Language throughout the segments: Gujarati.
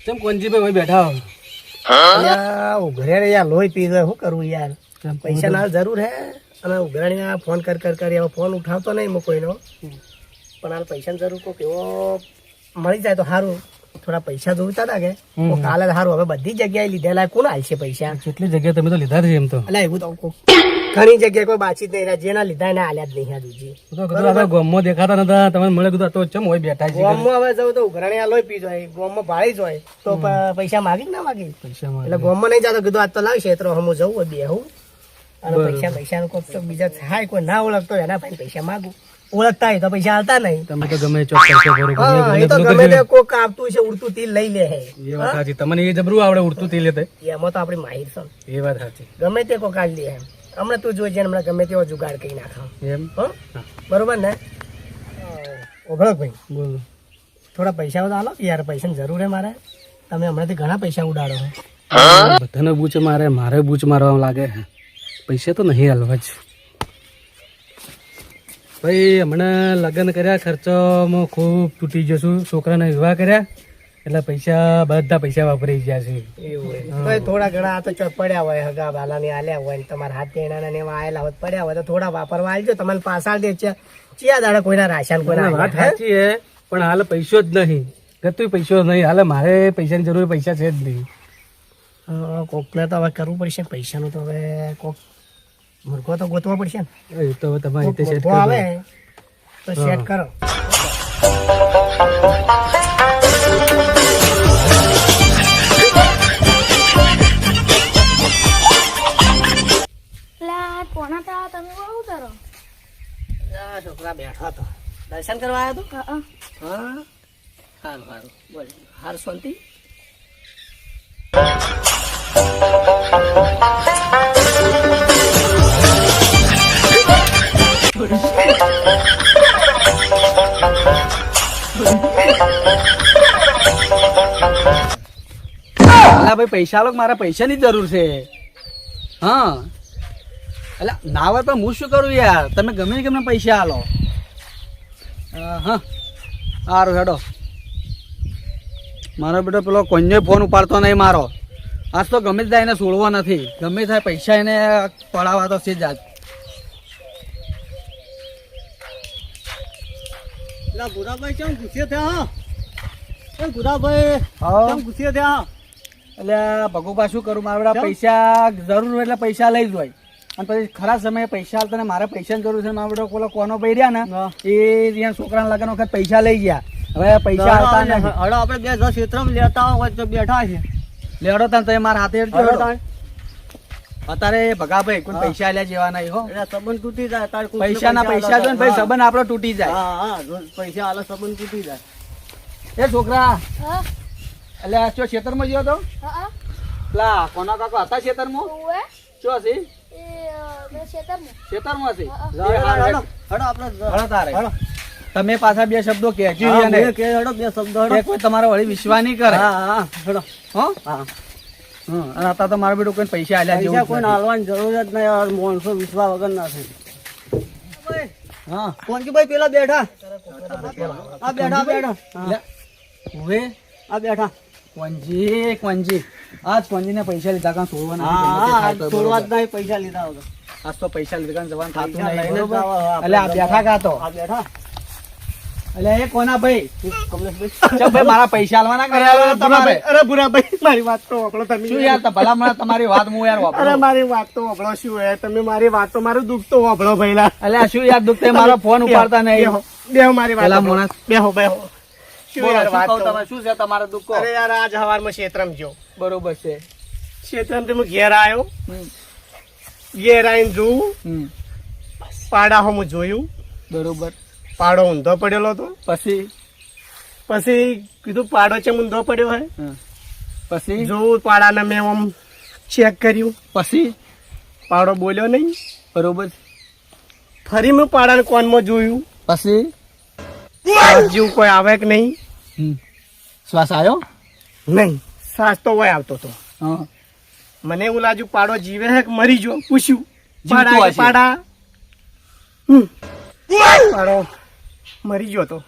ચમ કોનજીભાઈ ભાઈ બેઠા હો? યાર રે યાર લોહી પી ગયો શું કરવું યાર? પૈસા ના જરૂર હે. અને ઉઘરાણી આ ફોન કર કર કરી ફોન ઉઠાવતો નહીં કોઈનો પણ આ પૈસાની જરૂર કોઈ એવો મળી જાય તો સારું. થોડા પૈસા જોઈતા હતા કે કાલે સારું હવે બધી જગ્યાએ લીધેલા કોણ હાલશે પૈસા? કેટલી જગ્યાએ તમે તો લીધા છે એમ તો. એટલે એવું તો ઘણી જગ્યાએ કોઈ બાચી નહીં રહ્યા જેના લીધા એને હાલ્યા જ નહીં હું આપણે ગામમાં દેખાતા નતા તમે મળે કીધું તો ચમ હોય બેઠા છે ગોમમાં હવે જવું તો ઉઘરાણી આ પી જાય ગોમમાં ભાળી જાય તો પૈસા માગી ના માગી? પૈસા એટલે ગોમમાં નહીં જાતો કીધું આજ તો લાવશે તો હમું જવું હોય બેહું. અને પૈસા પૈસા નું તો બીજા થાય કોઈ ના ઓળખતો એના ભાઈ પૈસા માંગુ. ઓળખતા હોય તો પૈસા આવતા નહીં. તમે તો ગમે ચોક ખર્ચો કરો એ તો ગમે તે કોક આપતું છે ઉડતું તીલ લઈ લે એ વાત સાચી. તમને એ જબરું આવડે ઉડતું તીલ લેતે એમાં તો આપણી માહિર છો. એ વાત સાચી. ગમે તે કોક આવી લે હમણાં તું જોઈ હમણાં ગમે તેવો જુગાડ કરી નાખા. એમ? બરોબર ને? ઓભળક ભાઈ બોલો. થોડા પૈસા તો આલો યાર પૈસાની જરૂર હે મારે. તમે હમણાંથી ઘણા પૈસા ઉડાડો બધાને બૂચ મારે મારે બૂચ મારવા લાગે પૈસા તો નહીં હાલવા જ. ભાઈ હમણાં લગ્ન કર્યા ખર્ચોમાં ખૂબ તૂટી જશું. છોકરાને વિવાહ કર્યા એટલે પૈસા બધા પૈસા વાપરી ગયા છે. થોડા ઘણા આ તો પડ્યા હોય હગા બાલાની આલ્યા હોય તમારા હાથ તેણાના ને આયેલા હોય પડ્યા હોય તો થોડા વાપરવા આવજો તમને પાછા દે છે. ચિયા દાડે કોઈના રાશન કોઈના વાત સાચી હે પણ હાલ પૈસો જ નહીં. ગતું પૈસો નહીં હાલ મારે પૈસાની જરૂર પૈસા છે જ નહીં. કોકને તો હવે કરવું પડશે પૈસાનું તો હવે કોક મુર્ગો તો ગોતવો પડશે ને. એ તો હવે તમારી રીતે સેટ કરો આવે તો સેટ કરો. લા કોના તા તમે બહુ કરો. આ છોકરા બેઠો હતો. દર્શન કરવા આવ્યો હતો? હા. હા? સારું સારું. બોલ. હાર શાંતિ. અલા ભાઈ, પૈસા લો, મારા પૈસાની જરૂર છે. હા. એટલે ના હોય પણ હું શું કરું યાર? તમે ગમે ને ગમે પૈસા આલો. હા. સારું હેડો. મારો બેટો પેલો કોઈને ફોન ઉપાડતો નહીં મારો. આજ તો ગમે જાય એને છોડવો નથી. ગમે થાય પૈસા એને પડાવવા તો છે જ આજ. ગુરાભાઈ કેમ ગુસ્સે થયા એ ગુરાભાઈ હા. ગુસ્સે થયા એટલે ભગુભા શું કરું મારા બધા પૈસા જરૂર હોય એટલે પૈસા લઈ જ હોય. અને પછી ખરા સમયે પૈસા આવતા ને મારે પૈસાની જરૂર છે મારા બધા પેલો કોનો ભાઈ રહ્યા ને એ ત્યાં છોકરાના લગ્ન વખત પૈસા લઈ ગયા. હવે પૈસા આવતા નથી. હડો આપણે બે દસ ક્ષેત્રમાં લેતા હોય તો બેઠા છે. લેડો તાન તમે મારા હાથે હેડજો હડો હેડો. તાણ. અત્યારે ભગાભાઈ કોઈ પૈસા આલ્યા જેવા નહીં હો. સંબંધ તૂટી જાય તારે પૈસા ના પૈસા જો ને ભાઈ સંબંધ આપણો તૂટી જાય. હા હા પૈસા આલે સંબંધ તૂટી જાય. એ છોકરા એટલે આ ચો ખેતરમાં ગયો તો? હા પેલા કોના કાકો હતા ખેતરમાં? માં ચો હશે? એ માં ખેતરમાં. ખેતરમાં છે હા, એ હારું, હડો હેડ. હડો. તારે. તમે પાછા બે શબ્દો કહેજો બે કે હડો બે શબ્દો કોઈ તમારો વળી વિશ્વાસ નહીં કરે. હા હા હડો. હો હા? હં, અને અત્યારે તો મારા બેટો કોઈ પૈસા આલ્યા જેવું કોઈ. હાલવાની જરૂર જ નહીં યાર માણસો વિશ્વાસ વગર ના થાય હા કોનજીભાઈ પેલા બેઠા? આ બેઠા બેઠા. લે. હવે આ બેઠા. કોંજી કોંજી આજ કોંજીને પૈસા લીધા કાં છોડવાના છોડવા જ નહીં પૈસા લીધા વગર. આજ તો પૈસા લીધા કાં જવાનું થતું નહીં, એટલે આ બેઠા કાં તો? આ બેઠા. એટલે એ કોના ભાઈ? કમલેશભાઈ ભાઈ. મારા પૈસા આલવાના કર્યા તમારે? અરે ભૂરાભાઈ મારી વાત તો વાપરો તમે. શું યાર ભલા મને તમારી વાત હું યાર વાપરો. અરે મારી વાત તો વાપરો શું હે તમે મારી વાત તો મારું દુઃખ તો વાપરો ભઈલા. એટલે શું યાર દુઃખ તે મારો ફોન ઉપાડતા નહીં. બેહો, મારી વાત વાપરો. માણસ. બેહો બેહો. શું યાર વાત તમે? શું છે તમારો દુઃખ? અરે યાર આજ હવારમાં શેત્રમ ગયો બરોબર છે. ક્ષેત્રમાં હું ઘેર આવ્યો ઘેર આવીને હમ, પાડા હું જોયું. બરોબર. પાડો ઊંધો પડેલો હતો? પછી? પછી કીધું પાડો છે ઊંધો પડ્યો હે? પછી? જોવું પાડાને મેં આમ ચેક કર્યું. પછી? પાડો બોલ્યો નહીં? બરોબર. ફરી મેં પાડાને કોનમાં જોયું? પછી? જેવું કોઈ આવે કે નહીં? શ્વાસ આવ્યો? નહીં. શ્વાસ તો હોય આવતો હતો હા. મને એવું લાગ્યું પાડો જીવે હે કે મરી જો પૂછ્યું. પાડા પાડા. પાડો. મરી ગયો તો.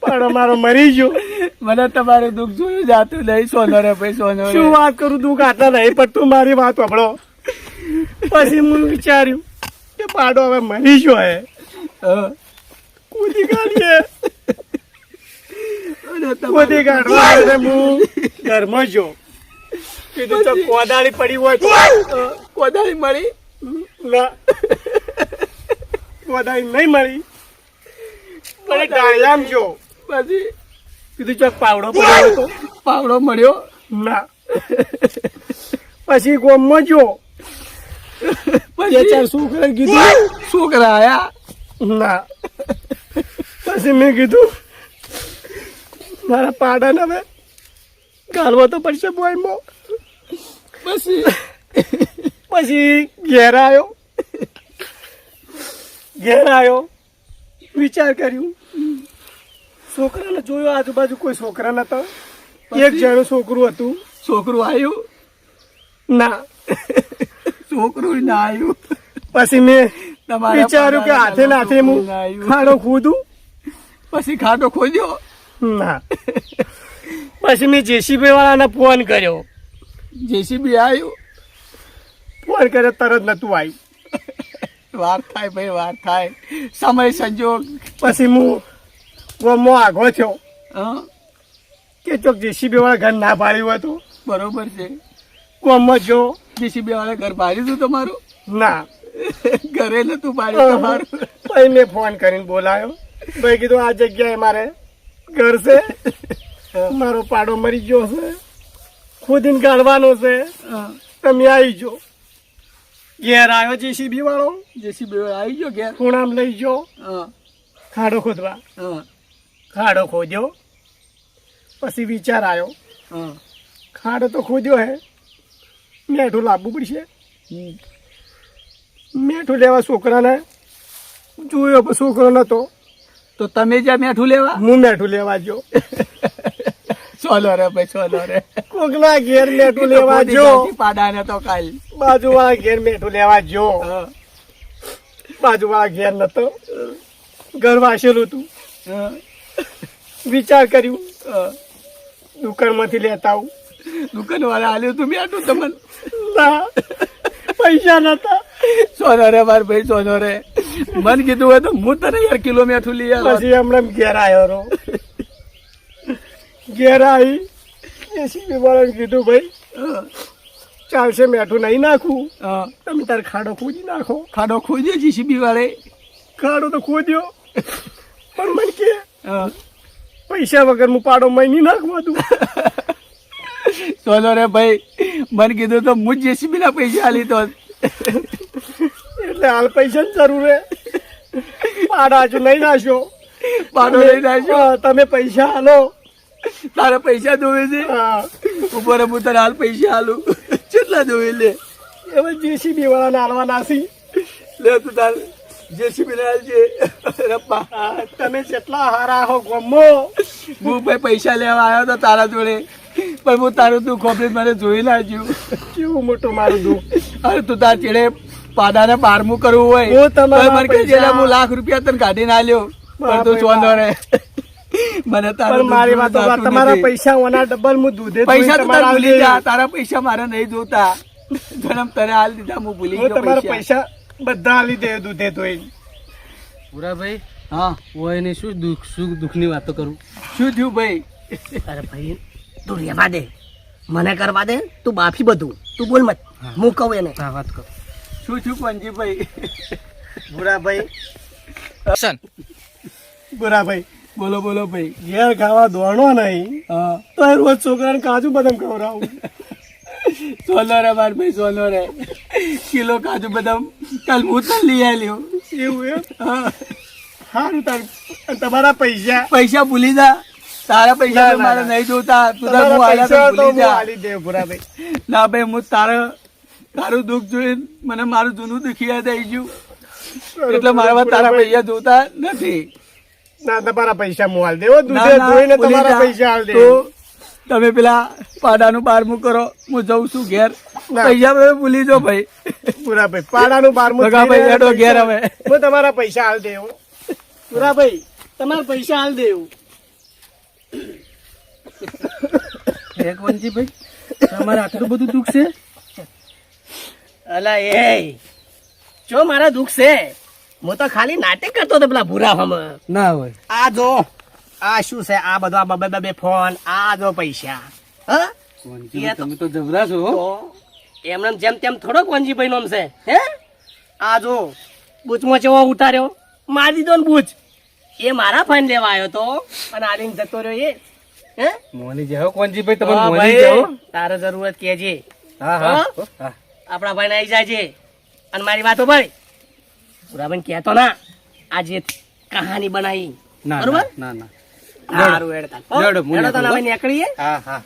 પણ અમારો મરી ગયો. મને તમારું દુઃખ જોયું જાતું નહીં સોનો રે ભાઈ સોનો શું વાત કરું? દુઃખ આટલા નહીં પણ તું મારી વાત સાંભળો. પછી હું વિચાર્યું કે પાડો હવે મરી ગયો હે. કૂદી કાઢીએ. કૂદી કાઢવા આવે હું ઘરમાં જો કીધું તો કોદાળી પડી હોય તો. કોદાળી મળી? ના. કોદાળી નહીં મળી. પણ ડાયલામ જો પછી કીધું ચોક પાવડો પડ્યો હોય તો પાવડો મળ્યો? ના. પછી ગોમમાં જો પછી? ચાર છોકરા કીધું. છોકરા આયા? ના. પછી મેં કીધું મારા પાડાને હવે ગાળવો તો પડશે બોયમાં પછી? પછી ઘેર આવ્યો ઘેર આવ્યો વિચાર કર્યું છોકરાને જોયો આજુબાજુ કોઈ છોકરા નતા? એક જણું છોકરું હતું. છોકરું આવ્યું ના. છોકરું ના આવ્યું પછી મેં તમારે વિચાર્યું કે હાથે નાથે હું. ખાડો ખોદું. પછી ખાડો ખોદ્યો? ના. પછી મેં જેસીબી વાળાને ફોન કર્યો. જેસીબી આવ્યું ફોન કર્યો તરત નતું આવ્યું વાર થાય ભાઈ વાર થાય. સમય સંજોગ. પછી હું ગામમાં આગો થયો હા. કે ચોક જેસીબી વાળા ઘર ના પાડ્યું હતું બરોબર છે. કોમમાં જો. જેસીબી વાળા ઘર પાડ્યું હતું તમારું? ના. ઘરે નતું પાડ્યું તમારું? ભાઈ મેં ફોન કરીને બોલાયો. ભાઈ કીધું આ જગ્યાએ મારે ઘર છે. મારો પાડો મરી ગયો છે. ખુદીને કાઢવાનો છે. તમે આવી જો. ઘેર આવ્યો જેસીબી વાળો. જેસીબી વાળો આવી ગયો ઘેર? ખૂણામાં લઈ જો હા. ખાડો ખોદવા. હા. ખાડો ખોદ્યો. પછી વિચાર આવ્યો હા. ખાડો તો ખોદ્યો હે મેઠું લાવવું પડશે. મેઠું લેવા છોકરાને જોયો પણ છોકરો નતો. તો તમે જ્યાં મેઠું લેવા? હું મેઠું લેવા જો ચોલો રે ભાઈ ચોલો રે. કોકના ઘેર મેઠું લેવા જો પાડાને તો કાલ. બાજુ વાળા ઘેર મેઠું લેવા જો હા. બાજુ વાળા ઘેર નતો. ઘર વાસેલું હા. વિચાર કર્યું. દુકાનમાંથી લેતા આવું દુકાન વાળા આલ્યું તું આટલું તમને ના પૈસા નતા સોનો રે માર ભાઈ સોનો રે મન કીધું હોય તો હું તને યાર કિલો મેઠું લઈ આવ્યો પછી હમણાં ઘેર આવ્યો રો ઘેર આવી એસીબી વાળાને કીધું ભાઈ. ચાલશે મેઠું નહીં નાખું. તમે તારે ખાડો ખોદી નાખો ખાડો ખોદ્યો જીસીબી વાળે ખાડો તો ખોદ્યો પણ મને કે. પૈસા વગર હું પાડો મહિની નાખવા દઉં. સોનો રે ભાઈ મને કીધું તો હું જેસીબી ના પૈસા આલી તો. એટલે હાલ પૈસા ની જરૂર હે. પાડા હજુ નહીં નાશો. પાડો લઈ નાશો? તમે પૈસા હાલો તારે પૈસા દોવે છે? હા. ઉપર હું તને હાલ પૈસા આલું. કેટલા દોવે લે? એમાં જેસીબી વાળાને હાલવાના નાસી લે તું તાર. જેસીબી ને રપ્પા તમે જેટલા હારા હો ગમો. હું ભાઈ પૈસા લેવા આવ્યો તો તારા જોડે. પણ હું તારું દુઃખ ઓફિસ મને જોઈ લાગ્યું કેવું મોટું મારું દુઃખ? અરે તું તાર ચેડે પાડાને બારમું કરવું હોય. હું તમારા મને કહેજે, પૈસા- હું લાખ રૂપિયા તને કાઢીને લ્યો. પણ તું ચોંધો રે મને તારું મારી વાત તમારા પૈસા ઓના ડબલ હું દૂધે પૈસા તો તારે ભૂલી જા. તારા પૈસા મારે નહીં જોતા. જન્મ તને હાલ દીધા હું ભૂલી ગયો તમારા પૈસા બધા લીધે દે દૂધે ધોઈ. ભાઈ હા. હોય ને શું દુઃખ સુખ દુઃખની વાતો કરું? શું થયું ભાઈ? અરે ભાઈ તું રહેવા દે. મને કરવા દે તું બાફી બધું. તું બોલ મત હું. કહું એને. હા વાત કર. શું થયું પંજીભાઈ? બુરાભાઈ સન. બુરાભાઈ બોલો બોલો ભાઈ. ઘેર ખાવા દોડો નહીં. હા. તો રોજ છોકરાને કાજુ બદામ ખવડાવું. સોનો રે માર ભાઈ સોનો રે. કિલો કાજુ બદામ કાલ હું તો લઈ આવ્યો એવું એમ? હા. સારું તાર. તમારા પૈસા? પૈસા ભૂલી જા. તારા પૈસા મારે નહીં જોતા. તું તાર હું પૈસા તો ભૂલી જા. દે ના ભાઈ હું તારે તારું દુઃખ જોઈને મને મારું જૂનું દુઃખી યાદ આવી ગયું એટલે મારા તારા પૈસા જોતા નથી. ના તમારા પૈસા હું હાલ દેવો. દૂધે ના, ધોઈને તમારા પૈસા હાલ દે તમે પેલા પાડાનું બારમું કરો. હું જઉં છું ઘેર. પૈસા બધા ભૂલી જાઓ ભાઈ. ભૂરાભાઈ પાડાનું બારમું ભગાભાઈ થઈને ઘેર હવે. હું તમારા પૈસા હાલ દેવો ભૂરાભાઈ તમારા પૈસા હાલ દેવું એક વંશીભાઈ તમારે આટલું બધું દુઃખ છે? અલા એ જો મારા દુઃખ છે હું તો ખાલી નાટક કરતો હતો પેલા ભૂરા હમ ના હોય. આ જો આ શું છે? આ બધો આ બબે બબે ફોન આ જો પૈસા. હા? તમે તો જબરા છો એમને જેમ તેમ થોડોક વંજીભાઈ નોમ છે હે? આ જો બૂચમાં ચેવો ઉતાર્યો મારી દીધો ને બૂચ. એ મારા ફાઈન લેવા આવ્યો તો અને આલીને જતો રહ્યો એ. હે? મોની જાઓ વંશીભાઈ તમે મોની જેવો તારે જરૂરત કેજે. હા હા? આપણા ભાઈ આવી જાય છે અને મારી વાતો ભાઈ. પુરાભાઈ કહેતો ના આ જે કહાની બનાવી ના બરોબર? ના ના સારું હેડતા હેડો, હવે નીકળીએ. હા. હા.